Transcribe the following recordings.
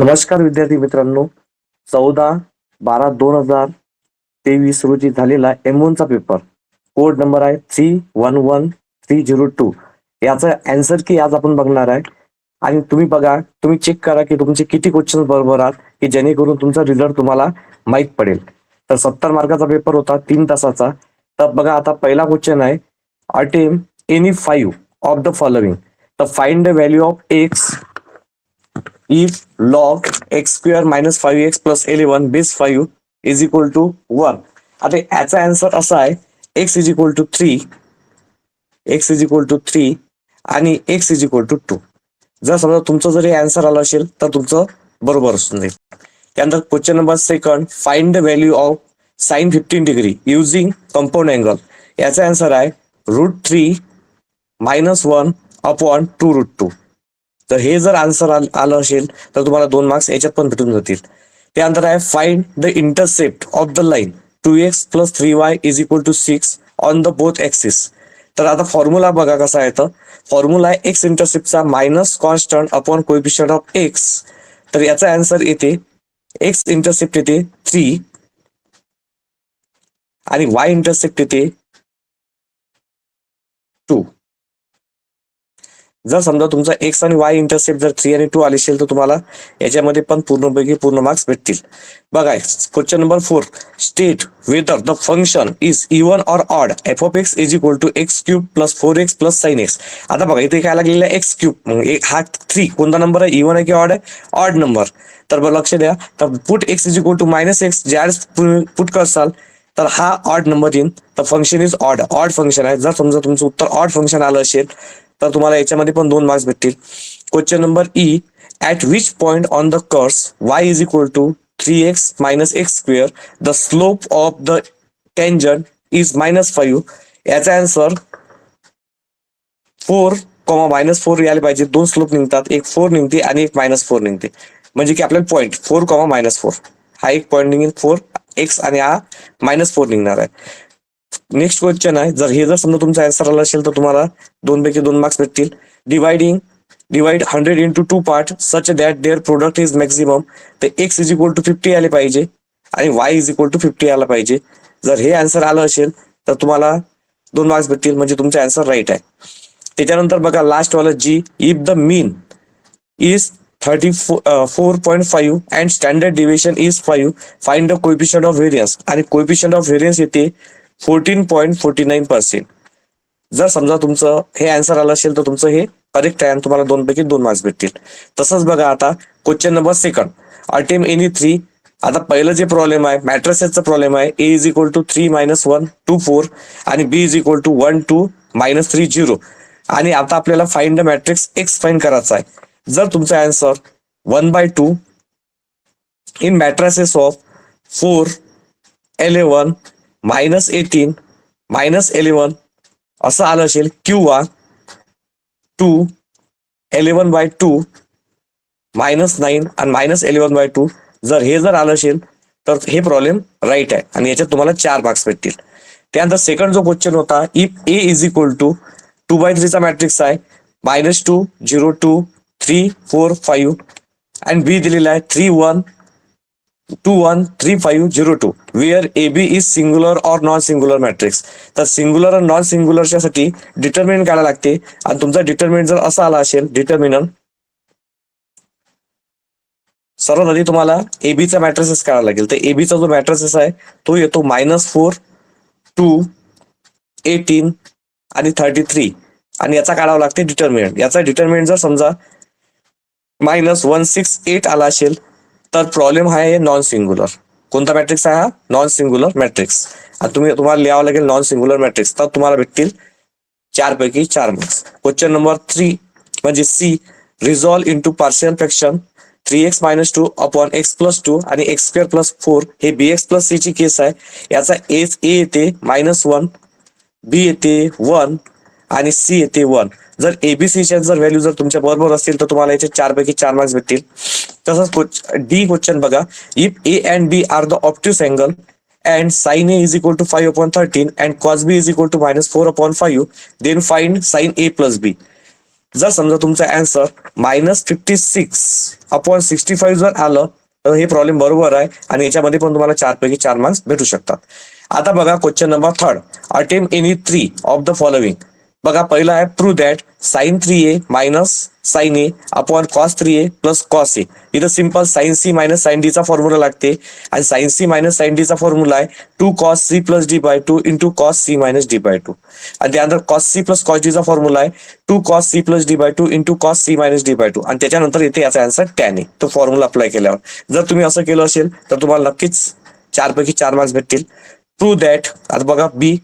नमस्कार विद्यार्थी मित्रांनो. चौदा बारा दोन हजार तेवीस रोजी झालेला एम वनचा पेपर कोड नंबर आहे three one one three zero two याचा अँसर की आज आपण बघणार आहे. आणि तुम्ही बघा तुम्ही चेक करा की तुमचे किती क्वेश्चन बरोबर आहात की जेणेकरून तुमचा रिझल्ट तुम्हाला माहीत पडेल. तर सत्तर मार्काचा पेपर होता तीन तासाचा. तर बघा आता पहिला क्वेश्चन आहे. Attempt any five of the following तर find the value of x if log x square minus 5x plus 11 base 5 is equal to 1 आता याचा आन्सर असा आहे x is equal to 3 x is equal to 3 आणि x is equal to 2 जर समजा तुमचं जरी हे आन्सर आलं असेल तर तुमचं बरोबर असून जाईल त्यानंतर question number second find the value of sine fifteen degree using compound angle याचा आन्सर आहे root three minus one upon two root two तर हे जर आन्सर आलं असेल तर तुम्हाला दोन मार्क्स याच्यात पण भेटून जातील. त्यानंतर आहे find the intercept of the line two x plus three y is equal to six on the both axis तर आता फॉर्म्युला बघा कसा येतं फॉर्म्युला आहे x इंटरसेप्टचा minus constant upon coefficient of x तर याचा आन्सर येते एक्स इंटरसेप्ट येते थ्री आणि वाय इंटरसेप्ट येते टू जर समजा तुमचा एक्स आणि वाय इंटरसेप्ट जर थ्री आणि टू आले असेल तर तुम्हाला याच्यामध्ये पण पूर्णपैकी पूर्ण मार्क्स भेटतील. बघा question number four state whether the function is even or odd f of x is equal to x cube plus four x plus sine x आता बघा इथे काय लागलेलं आहे एक्स क्यूब हा थ्री कोणता नंबर आहे? इवन आहे की ऑड आहे? ऑड नंबर तर लक्ष द्या. तर put x is equal to minus x ज्यावेळेस पुट करसाल तर हा ऑड नंबर येईल तर function is odd odd function आहे. जर समजा तुमचं उत्तर ऑड फंक्शन आलं असेल तर तुम्हाला याच्यामध्ये पण दोन मार्क्स भेटतील. Question number E at which point on the curve y is equal to three x minus x square the slope of the tangent is minus five याचा answer four comma minus four यायला पाहिजे. दोन slope निघतात एक four निघते आणि एक minus four निघते. म्हणजे की आपल्याला point four comma minus four हा एक पॉईंट निघेल फोर एक्स आणि हा मायनस फोर निघणार आहे. नेक्स्ट क्वेश्चन आहे. जर हे जर समजा तुमचा आन्सर आला असेल तर तुम्हाला दोन पैकी दोन मार्क्स भेटतील. Dividing divide hundred into two part such that their product is maximum तर x is equal to fifty आले पाहिजे. आणि y is equal to fifty आला पाहिजे. जर हे आन्सर आलं असेल तर तुम्हाला दोन मार्क्स भेटतील. म्हणजे तुमचा आन्सर राईट आहे. त्याच्यानंतर बघा लास्ट वाला G if the mean is thirty four point five and standard division is five find the coefficient of variance आणि कोएफिशियंट ऑफ व्हेरियन्स येते fourteen point forty nine percent जर समजा तुमचं हे आन्सर आलं असेल तर तुमचं हे करेक्ट आहे आणि तुम्हाला दोन पैकी दोन मार्क्स भेटतील. तसंच बघा आता question number second attempt any three आता पहिलं जे प्रॉब्लेम आहे मॅट्रसेसचा प्रॉब्लेम आहे A is equal to three minus one two four आणि B is equal to one two minus three zero आणि आता आपल्याला find the matrix X find करायचा आहे. जर तुमचा answer one by two in matrices of four eleven minus eighteen minus eleven असं आलं असेल किंवा two eleven by two minus nine आणि मायनस एलेवन बाय टू जर हे जर आलं असेल तर हे प्रॉब्लेम राईट आहे. आणि याच्यात तुम्हाला चार मार्क्स भेटतील. त्यानंतर सेकंड जो क्वेश्चन होता if A is equal to two by थ्रीचा matrix आहे minus two zero two three four five and B दिलेला आहे three one two one three five zero two where A B is singular or non singular matrix तर singular आणि non सिंग्युलरच्या साठी determinant काढायला लागते. आणि तुमचा डिटर्मिनंट जर असा आला असेल डिटर्मिनंट सर्वात आधी तुम्हाला एबीचा मॅट्रेसेस काढायला लागेल. तर एबीचा जो मॅट्रेसेस आहे तो येतो मायनस फोर टू एटीन आणि थर्टी थ्री आणि याचा काढावा लागते डिटर्मिनंट याचा डिटर्मिनंट जर समजा मायनस वन सिक्स एट आला असेल तर प्रॉब्लेम आहे आहे नॉन सिंग्युलर कोणता मॅट्रिक्स आहे हा? नॉन सिंग्युलर मॅट्रिक्स आणि तुम्ही तुम्हाला लिहावं लागेल नॉन सिंग्युलर मॅट्रिक्स तर तुम्हाला भेटतील चार पैकी चार मार्क्स क्वेश्चन नंबर थ्री म्हणजे C resolve into partial fraction three x minus two upon x plus two आणि एक्स स्क्वेअर प्लस फोर हे बी एक्स प्लस सी ची केस आहे. याचा एस ए येते मायनस वन बी येते वन आणि सी येते वन जर एबीसीच्या जर व्हॅल्यू जर तुमच्या बरोबर असतील तर तुम्हाला याचे चार पैकी चार मार्क्स भेटतील. तसंच डी क्वेश्चन बघा. If A and B are the obtuse angle and sine A is equal to five upon thirteen and cos B is equal to minus four upon five then find sine A plus B जर समजा तुमचा answer minus fifty six upon sixty five जर आलं तर हे problem बरोबर आहे आणि याच्यामध्ये पण तुम्हाला चार पैकी चार मार्क्स भेटू शकतात. आता बघा question number third attempt any three of the following बघा पहिला आहे prove that sine three A minus sine A upon cos three A plus cos A इथं simple sine C minus sine D चा formula लागते. आणि sine C minus sine D चा formula आहे two cos C plus D by two into cos C minus D by two आणि त्यानंतर cos C plus cos D चा formula आहे two cos C plus D by two into cos C minus D by two आणि त्याच्यानंतर इथे याचा answer tan आहे तो फॉर्म्युला अप्लाय केल्यावर. जर तुम्ही असं केलं असेल तर तुम्हाला नक्कीच चारपैकी चार मार्क्स भेटतील. प्रू दॅट आता बघा B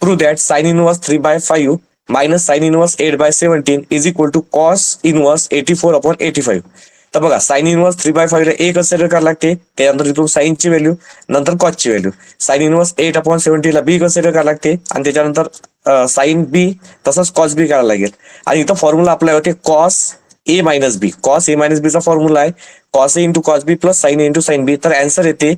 prove that sine inverse three by five minus sine inverse eight by seventeen is equal to cos inverse eighty four upon eighty five तर बघा sine inverse three by five A consider करावं लागते त्यानंतर इथून साईनची value नंतर कॉसची value sine inverse eight upon सेव्हन्टीला बी consider करावं लागते आणि त्याच्यानंतर साइन बी तसंच कॉस बी करायला लागेल. आणि इथं फॉर्म्युला अप्लाय होते cos A minus B cos A minus बीचा फॉर्म्युला आहे. Cos A into cos B plus sine A into sine B तर अँसर येते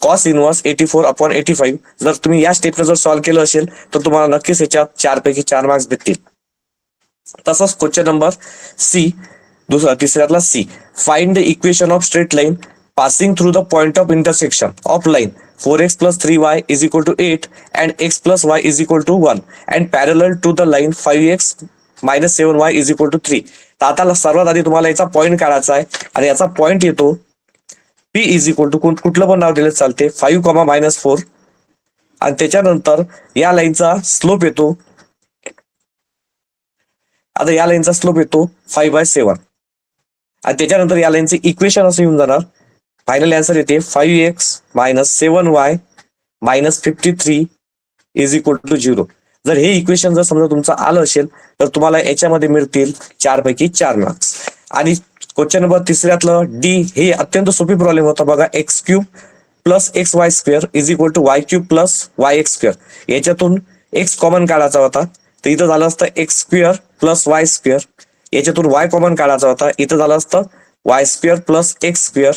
cos inverse eighty four upon eighty five जर तुम्ही या स्टेपनं जर सॉल्व्ह केलं असेल तर तुम्हाला नक्कीच याच्यात चार पैकी चार मार्क्स भेटतील. तसंच क्वेश्चन नंबर सी दुसरा तिसऱ्यातला C find the equation of straight line passing through the point of intersection of line four x plus three y is equal to eight and x plus y is equal to one and parallel to the line five x minus seven y is equal to three तर आता सर्वात आधी तुम्हाला याचा point काढायचा आहे. आणि याचा पॉईंट येतो पी इज इक्वल टू कुठलं पण नाव दिलं चालते. फाईव्ह कॉमा मायनस फोर आणि त्याच्यानंतर या लाईनचा स्लोप येतो. आता या लाईनचा स्लोप येतो फाईव्ह बाय सेवन आणि त्याच्यानंतर या लाईनचे इक्वेशन असं येऊन जाणार. फायनल आन्सर येते five x minus seven y minus fifty three is equal to zero जर हे इक्वेशन जर समजा तुमचं आलं असेल तर तुम्हाला याच्यामध्ये मिळतील चार पैकी चार मार्क्स आणि क्वेश्चन नंबर तिसऱ्यातलं डी हे अत्यंत सोपी प्रॉब्लेम होता बघा x cube plus x y square is equal to y cube plus y x square याच्यातून एक्स कॉमन काढायचा होता. तर इथं झालं असतं x square plus y square याच्यातून वाय कॉमन काढायचा होता. इथं झालं असतं y square plus x square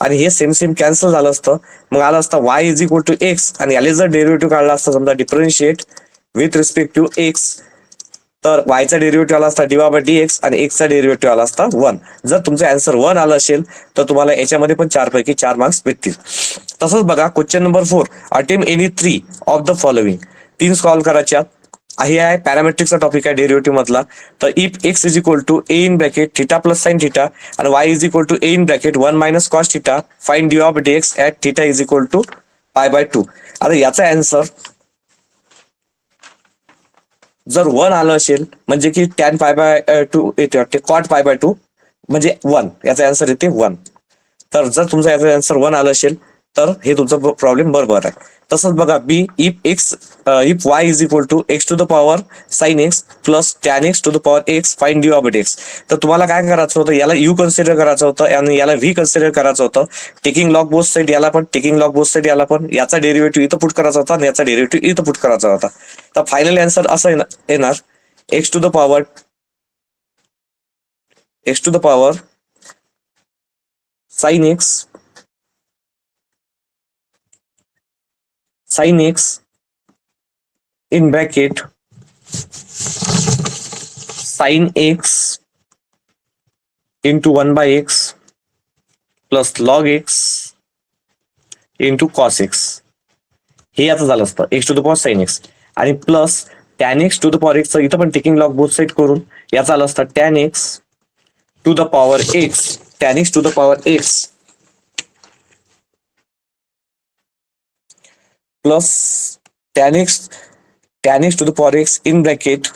आणि हे सेम सेम कॅन्सल झालं असतं. मग आलं असतं y is equal to x आणि याला जर डेरिव्हेटिव्ह काढला असता समजा differentiate with respect to x तर वायचा डेरिव्हेटिव्ह आला असता डिवा बाय डी एक्स आणि एक्सचा डेरिव्हेटिव्ह आला असता वन जर तुमचं आन्सर वन आलं असेल तर तुम्हाला याच्यामध्ये पण चार पैकी चार मार्क्स भेटतील. तसंच बघा question number four attempt any three of the following तीन सॉल्व्ह करायच्या. हे आहे पॅरामेट्रिकचा टॉपिक आहे डेरिव्हेटिव्ह मधला. तर if x is equal to A in bracket theta plus sine theta आणि y is equal to A in bracket one minus cos theta find d of d x at theta is equal to pi by two आता याचा answer जर one आलं असेल म्हणजे की tan पाय by two येते वाटते कॉट पाय बाय टू म्हणजे वन याचा आन्सर येते वन तर जर तुमचा याचा आन्सर वन आलं असेल तर हे तुमचं प्रॉब्लेम बरोबर आहे. तसंच बघा B if x if y is equal to x to the power sine x plus tan x to the power x find d of x तर तुम्हाला काय करायचं होतं? याला यू कन्सिडर करायचं होतं आणि याला व्ही कन्सिडर करायचं होतं. टेकिंग लॉक बोथ साईड याला पण टेकिंग लॉक बोथ साईड याला पण याचा डेरिव्हेटिव्ह इथं पुट करायचा होता आणि याचा डेरिव्हेटिव्ह इथं पुट करायचा होता. तर फायनल आन्सर असं येणार- येणार. X to the power x to the power sine x sin x in bracket sin x into 1 by x plus log x into cos x हे आता झालं असतं. X to the power sine x आणि plus tan x to the power x इथं पण taking log both side करून याचं आलं असतं tan x to the power x tan x to the power x plus tan x tan x to the power x in bracket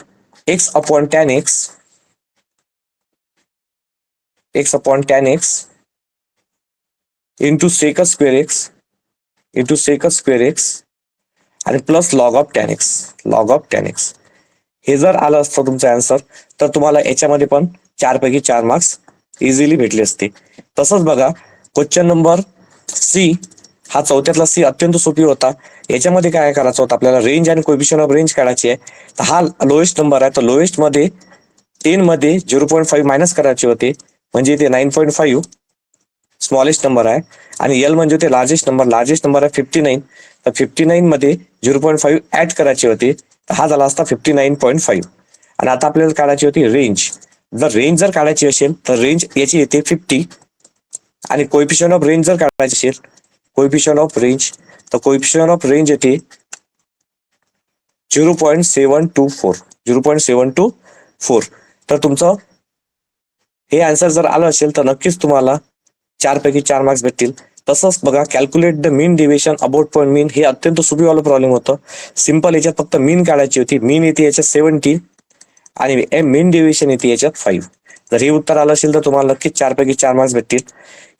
x upon tan x x upon tan x into sec square x into sec square x आणि plus log of tan x log of tan x हे जर आलं असतं तुमचं answer तर तुम्हाला याच्यामध्ये पण चार पैकी चार मार्क्स इझिली भेटले असते. तसंच बघा क्वेश्चन नंबर सी हा चौथ्यातला सी अत्यंत सोपी होता. याच्यामध्ये काय करायचं होतं? आपल्याला रेंज आणि कोबिशन ऑफ रेंज काढायची आहे. तर हा लोएस्ट नंबर आहे. तर लोएस्टमध्ये टेन मध्ये झिरो पॉईंट फाईव्ह मायनस करायचे होते. म्हणजे ते nine point five smallest number आहे. आणि एल म्हणजे ते लार्जेस्ट नंबर लार्जेस्ट नंबर आहे फिफ्टी नाईन तर फिफ्टी नाईन मध्ये झिरो पॉईंट फाईव्ह ऍड करायचे होते. तर हा झाला असता फिफ्टी नाईन पॉईंट फाईव्ह आणि आता आपल्याला काढायची होती रेंज जर रेंज जर काढायची असेल तर रेंज याची येते फिफ्टी आणि कोइफिशियन ऑफ रेंज जर काढायची असेल कोइफिशियन ऑफ रेंज तर कोइफिशियन ऑफ रेंज येते zero point seven two four zero point seven two four तर तुमचं हे आन्सर जर आलं असेल तर नक्कीच तुम्हाला चार पैकी चार मार्क्स भेटतील. तसंच बघा calculate the mean deviation about point mean हे अत्यंत सोपीवालं प्रॉब्लेम होतं. सिंपल याच्यात फक्त मीन काढायची होती. मीन येते याच्यात सेवन्टी आणि मीन डिव्हिशन येते याच्यात फाईव्ह जर हे उत्तर आलं असेल तर तुम्हाला नक्कीच चार पैकी चार मार्क्स भेटतील.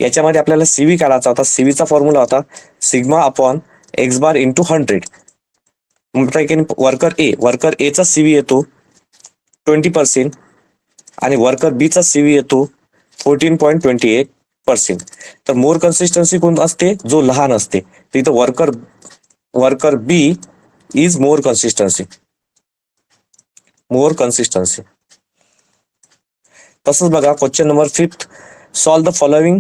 याच्यामध्ये आपल्याला सीव्ही काढायचा होता. सीव्हीचा फॉर्म्युला होता. Sigma upon X bar into hundred worker A worker एचा सीव्ही येतो ट्वेंटी पर्सेंट आणि वर्कर बीचा सीव्ही येतो fourteen point twenty eight percent तर मोर कन्सिस्टन्सी कोण असते? जो लहान असते. तिथं worker worker B is more consistency more consistency तसंच बघा question number fifth solve the following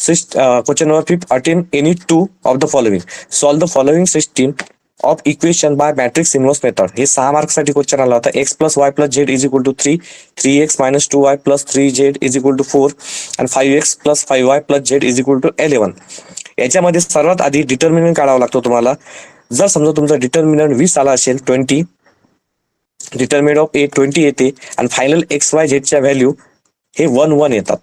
question number fifth attempt any two of the following solve the following system of equation by matrix inverse method हे सहा मार्कसाठी question आला होता. X plus Y plus Z is equal to three three X minus two Y plus three Z is equal to four आणि five X plus five Y plus Z is equal to eleven याच्यामध्ये सर्वात आधी determinant काढावा लागतो तुम्हाला. जर समजा तुमचा डिटर्मिनंट वीस आला असेल twenty determinant of A twenty येते. आणि फायनल एक्स वाय झेडच्या व्हॅल्यू हे वन वन येतात.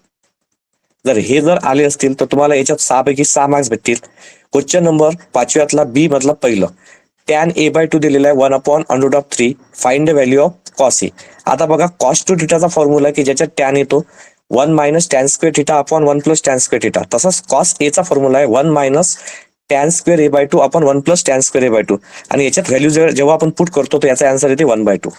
जर हे जर आले असतील तर तुम्हाला याच्यात सहा पैकी सहा मार्क्स भेटतील. क्वेश्चन नंबर पाचव्यातला बी मधला पहिलं. टॅन ए बाय टू दिलेला आहे one upon under of three find the value of cos A आता बघा कॉस टू थिटाचा फॉर्म्युला की ज्याच्यात टॅन येतो. One minus tan square theta upon one plus tan square theta तसंच कॉस एचा formula आहे one minus tan square A by two आपण one plus tan square A by two आणि याच्यात value जेव्हा आपण पुट करतो तर याचा आन्सर येते वन बाय टू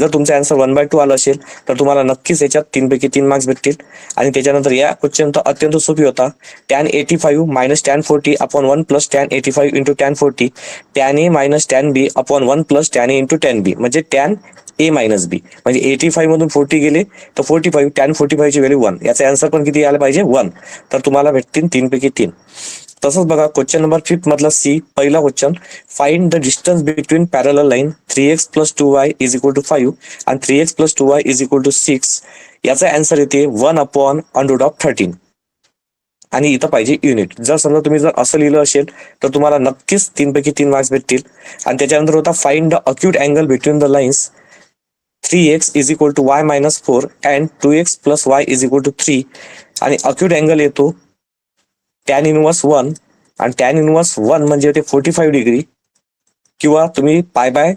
जर तुमचा आन्सर वन बाय टू आला असेल तर तुम्हाला नक्कीच याच्यात तीन पैकी तीन मार्क्स भेटतील. आणि त्याच्यानंतर या क्वेश्चन तर अत्यंत सोपी होता. Tan eighty five minus tan forty upon one plus tan eighty five into tan forty tan A minus tan B upon one plus tan A into tan B म्हणजे टॅन ए मायनस बी म्हणजे eighty five मधून forty गेले तर forty five tan forty फाईव्हची value one याचा answer पण किती आला पाहिजे? वन तर तुम्हाला भेटतील तीन पैकी तीन. तसंच बघा क्वेश्चन नंबर फिफ्थ मधला सी पहिला question find the distance between parallel line three X plus two Y is equal to five आणि three X plus two Y is equal to six याचा अँसर येते one upon under of thirteen आणि इथं पाहिजे unit जर समजा तुम्ही जर असं लिहिलं असेल तर तुम्हाला नक्कीच तीनपैकी तीन मार्क्स भेटतील. आणि त्याच्यानंतर होता find the acute angle between the lines three X is equal to Y minus four and two X plus Y is equal to three आणि अक्यूट अँगल येतो टॅन इनवर्स वन आणि टॅन इनवर्स वन म्हणजे ते forty five degree किंवा तुम्ही pi by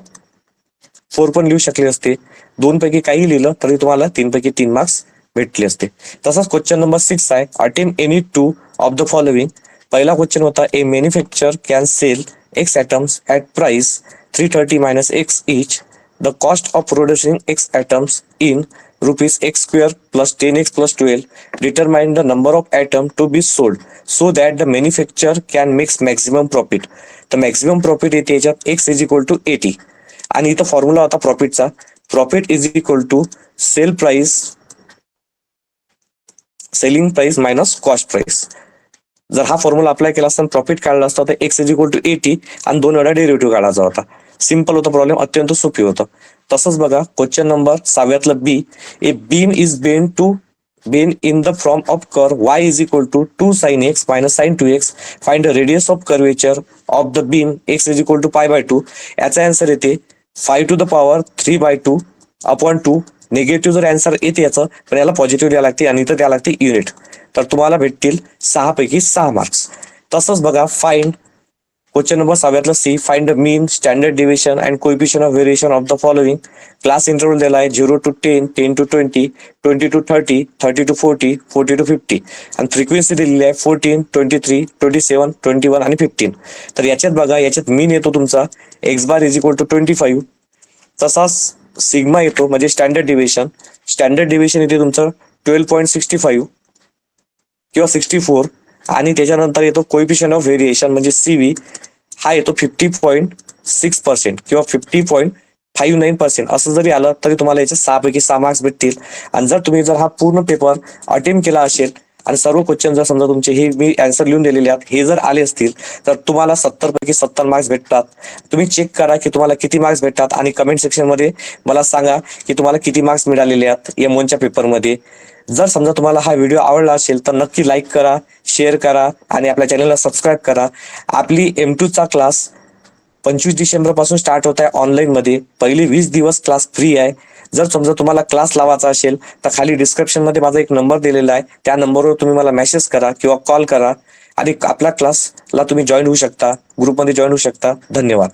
four पण लिहू शकले असते. दोन पैकी काही लिहिलं तरी तुम्हाला तीन पैकी तीन मार्क्स भेटले असते. तसाच क्वेश्चन नंबर सिक्स आहे. Attempt any two of the following पहिला क्वेश्चन होता A manufacture can sell X items at price three thirty minus X each the cost of producing X items in rupees x square plus 10x plus 12 determine the number of atom to be sold so that the manufacturer can make maximum profit. तर maximum profit येते याच्यात X is equal to eighty आणि इथं formula होता प्रॉफिटचा profit is equal to sell price selling price minus cost price जर हा formula apply केला असता प्रॉफिट काढला असता तर X is equal to eighty आणि दोन वेळा डेरिव्हेटिव्ह काढायचा होता. सिंपल होता प्रॉब्लेम अत्यंत सोपी होतं. तसंच बघा question number सहाव्यातलं B A beam is bent to bent in the form of curve Y is equal to two sine X minus sine two X find the radius of curvature of the beam X is equal to pi by two याचा answer येते pi to the power three by two upon two negative जर answer येते याचं पण याला positive द्यावं लागते आणि इथं द्यावं लागते युनिट तर तुम्हाला भेटतील सहा पैकी सहा मार्क्स तसंच बघा find find question number सहाव्यातलं C find the mean standard division and coefficient of variation of the following class interval दिला आहे zero to ten ten to twenty twenty to thirty thirty to forty forty to fifty आणि frequency दिलेली आहे fourteen twenty three twenty seven twenty one आणि fifteen तर याच्यात बघा याच्यात मीन येतो तुमचा. X bar is equal to twenty five तसाच सिग्मा येतो म्हणजे स्टँडर्ड डिव्हिजन स्टँडर्ड डिव्हिजन येते तुमचं ट्वेल्व पॉईंट सिक्स्टी फाईव्ह किंवा सिक्स्टी फोर आणि त्याच्यानंतर येतो कोइफिशियन ऑफ व्हेरिएशन म्हणजे सीव्ही हा येतो फिफ्टी पॉईंट सिक्स पर्सेंट किंवा fifty point five nine percent असं जरी आलं तरी तुम्हाला याचे सहापैकी सहा मार्क्स भेटतील. आणि जर तुम्ही जर हा पूर्ण पेपर अटेम्प्ट केला असेल आणि सर्व क्वेश्चन जर समजा तुमचे हे मी आन्सर लिहून दिलेले आहेत हे जर आले असतील तर तुम्हाला सत्तर पैकी सत्तर मार्क्स भेटतात. तुम्ही चेक करा की तुम्हाला किती मार्क्स भेटतात आणि कमेंट सेक्शनमध्ये मला सांगा की तुम्हाला किती मार्क्स मिळालेले आहेत एम वनच्या पेपरमध्ये जर समजा तुम्हाला हा व्हिडिओ आवडला असेल तर नक्की लाईक करा शेअर करा आणि आपल्या चॅनलला सबस्क्राईब करा. आपली एम टूचा क्लास पंचवीस डिसेंबरपासून स्टार्ट होत आहे ऑनलाईन मध्ये. पहिले वीस दिवस क्लास फ्री आहे. जर समजा तुम्हाला क्लास लावायचा असेल तर खाली डिस्क्रिप्शनमध्ये माझा एक नंबर दिलेला आहे. त्या नंबरवर तुम्ही मला मेसेज करा किंवा कॉल करा. आणि आपल्या क्लासला तुम्ही जॉईन होऊ शकता. ग्रुपमध्ये जॉईन होऊ शकता. धन्यवाद.